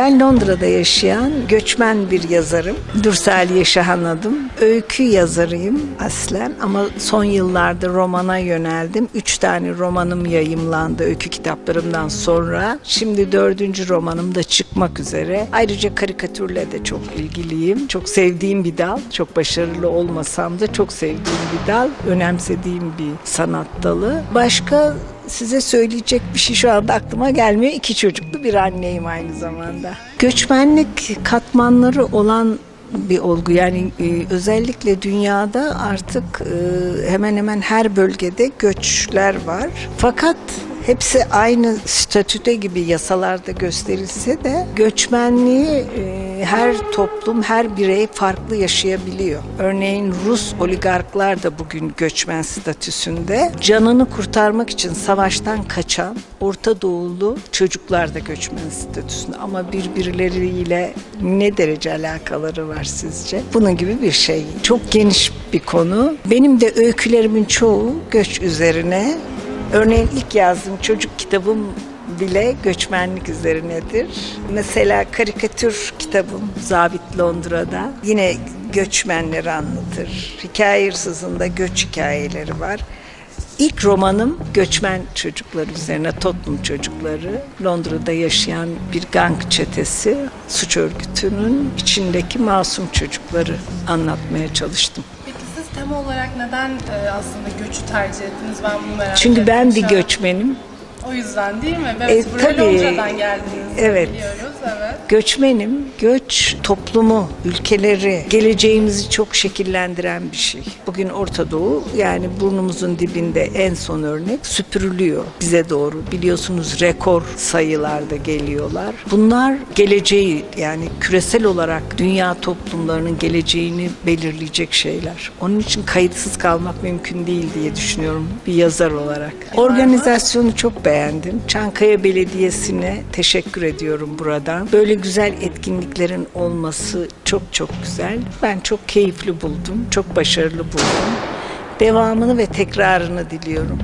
Ben Londra'da yaşayan göçmen bir yazarım. Dürsaliye Şahan adım. Öykü yazarıyım aslen ama son yıllarda romana yöneldim. Üç tane romanım yayımlandı öykü kitaplarımdan sonra. Şimdi dördüncü romanım da çıkmak üzere. Ayrıca karikatürle de çok ilgiliyim. Çok sevdiğim bir dal. Çok başarılı olmasam da çok sevdiğim bir dal. Önemsediğim bir sanat dalı. Başka size söyleyecek bir şey şu anda aklıma gelmiyor. İki çocuklu bir anneyim aynı zamanda. Göçmenlik katmanları olan bir olgu. Yani e, özellikle dünyada artık e, hemen hemen her bölgede göçler var. Fakat hepsi aynı statüde gibi yasalarda gösterilse de göçmenliği e, her toplum, her birey farklı yaşayabiliyor. Örneğin Rus oligarklar da bugün göçmen statüsünde. Canını kurtarmak için savaştan kaçan Orta Doğulu çocuklar da göçmen statüsünde. Ama birbirleriyle ne derece alakaları var sizce? Bunun gibi bir şey. Çok geniş bir konu. Benim de öykülerimin çoğu göç üzerine Örneğin ilk yazdığım çocuk kitabım bile göçmenlik üzerinedir. Mesela karikatür kitabım Zabit Londra'da yine göçmenleri anlatır. Hikaye hırsızında göç hikayeleri var. İlk romanım göçmen çocuklar üzerine, toplum çocukları. Londra'da yaşayan bir gang çetesi, suç örgütünün içindeki masum çocukları anlatmaya çalıştım. Tema olarak neden e, aslında göçü tercih ettiniz? Ben bunu merak Çünkü ettim ben bir şu an. göçmenim. O yüzden değil mi? E, Evet, buraya tabii. Londra'dan geldiniz. Evet. Biliyoruz, evet. Göçmenim, göç toplumu, ülkeleri, geleceğimizi çok şekillendiren bir şey. Bugün Orta Doğu yani burnumuzun dibinde en son örnek süpürülüyor bize doğru. Biliyorsunuz rekor sayılarda geliyorlar. Bunlar geleceği yani küresel olarak dünya toplumlarının geleceğini belirleyecek şeyler. Onun için kayıtsız kalmak mümkün değil diye düşünüyorum bir yazar olarak. Organizasyonu çok beğendim. Çankaya Belediyesi'ne teşekkür ediyorum buradan. Böyle güzel etkinliklerin olması çok çok güzel. Ben çok keyifli buldum. Çok başarılı buldum. Devamını ve tekrarını diliyorum.